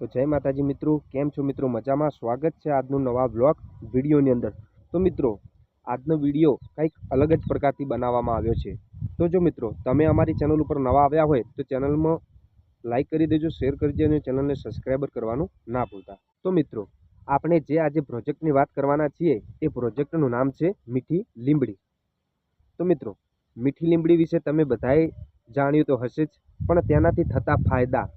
તો જય માતાજી મિત્રો, કેમ છો મિત્રો? મજામાં? સ્વાગત છે આજનો નવા બ્લોગ વિડીયોની અંદર. તો મિત્રો, આજનો વીડિયો કંઈક અલગ જ પ્રકારથી બનાવવામાં આવ્યો છે. તો જો મિત્રો, તમે અમારી ચેનલ ઉપર નવા આવ્યા હોય, તો ચેનલમાં લાઇક કરી દેજો, શેર કરી દેજો અને ચેનલને સબસ્ક્રાઈબર કરવાનું ના ભૂલતા. તો મિત્રો, આપણે જે આજે પ્રોજેક્ટની વાત કરવાના છીએ, એ પ્રોજેક્ટનું નામ છે મીઠી લીંબડી. તો મિત્રો, મીઠી લીંબડી વિશે તમે બધાએ જાણ્યું તો હશે જ, પણ તેનાથી થતા ફાયદા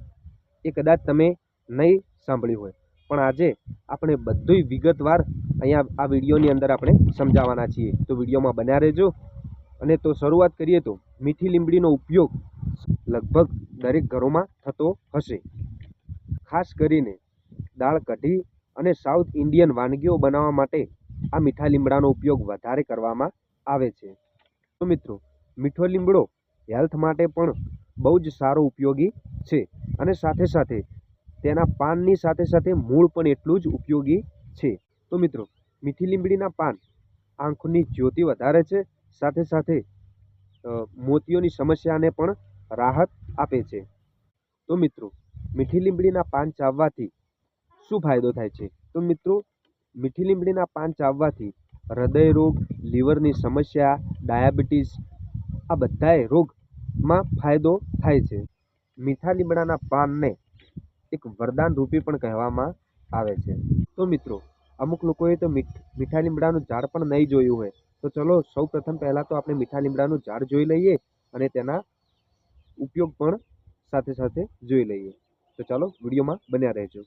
એ કદાચ તમે નહીં સાંભળ્યું હોય. પણ આજે આપણે બધુંય વિગતવાર અહીંયા આ વિડીયોની અંદર આપણે સમજાવવાના છીએ. તો વિડીયોમાં બન્યા રહેજો. અને તો શરૂઆત કરીએ તો મીઠી લીંબડીનો ઉપયોગ લગભગ દરેક ઘરોમાં થતો હશે. ખાસ કરીને દાળ કઢી અને સાઉથ ઇન્ડિયન વાનગીઓ બનાવવા માટે આ મીઠા લીમડાનો ઉપયોગ વધારે કરવામાં આવે છે. તો મિત્રો, મીઠો લીમડો હેલ્થ માટે પણ બહુ જ સારો ઉપયોગી છે. અને સાથે સાથે તેના પાનની સાથે સાથે મૂળ પણ એટલું જ ઉપયોગી છે. તો મિત્રો, મીઠી લીંબડીના પાન આંખની જ્યોતિ વધારે છે, સાથે સાથે મોતીઓની સમસ્યાને પણ રાહત આપે છે. તો મિત્રો, મીઠી લીંબડીના પાન ચાવવાથી શું ફાયદો થાય છે? તો મિત્રો, મીઠી લીંબડીના પાન ચાવવાથી હૃદય રોગ, લીવરની સમસ્યા, ડાયાબિટીસ, આ બધાય રોગમાં ફાયદો થાય છે. મીઠા લીમડાના પાનને એક વરદાન રૂપી પણ કહેવામાં આવે છે. તો મિત્રો, અમુક લોકોએ તો મીઠ, મીઠા લીમડાનું ઝાડ પણ નહીં જોયું હોય. તો ચલો, સૌ પ્રથમ પહેલાં તો આપણે મીઠા લીમડાનું ઝાડ જોઈ લઈએ અને તેના ઉપયોગ પણ સાથે સાથે જોઈ લઈએ. તો ચાલો, વિડીયોમાં બન્યા રહેજો.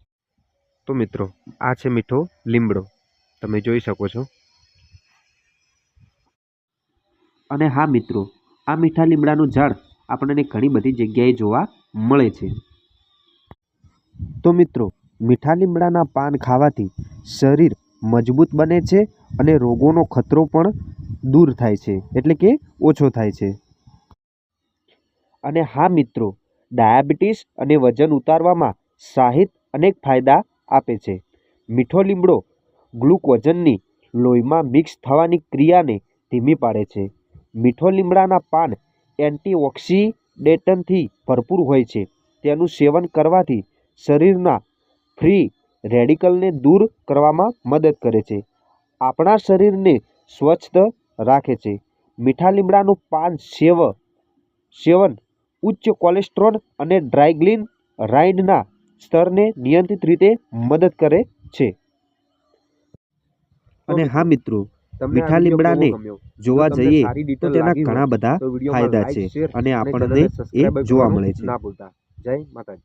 તો મિત્રો, આ છે મીઠો લીમડો. તમે જોઈ શકો છો. અને હા મિત્રો, આ મીઠા લીમડાનું ઝાડ આપણને ઘણી બધી જગ્યાએ જોવા મળે છે. તો મિત્રો, મીઠા લીમડાના પાન ખાવાથી શરીર મજબૂત બને છે અને રોગોનો ખતરો પણ દૂર થાય છે, એટલે કે ઓછો થાય છે. અને હા મિત્રો, ડાયાબિટીસ અને વજન ઉતારવામાં સાહિત અનેક ફાયદા આપે છે. મીઠો લીમડો ગ્લુકોઝનની લોહીમાં મિક્સ થવાની ક્રિયાને ધીમી પાડે છે. મીઠો લીમડાના પાન એન્ટીઓક્સિડેટનથી ભરપૂર હોય છે. તેનું સેવન કરવાથી શરીરના ફ્રી રેડિકલને દૂર કરવામાં મદદ કરે છે. આપણા શરીરને સ્વચ્છ રાખે છે. મીઠા લીમડાનું પાન સેવ સેવન ઉચ્ચ કોલેસ્ટ્રોલ અને ડ્રાયગ્લિન રાઇડના સ્તરને નિયંત્રિત રીતે મદદ કરે છે. અને હા મિત્રો મીઠા લીમડાને જોવા જઈએ તો તેના ઘણા બધા ફાયદા છે અને આપણને એ જોવા મળે છે. જય માતાજી.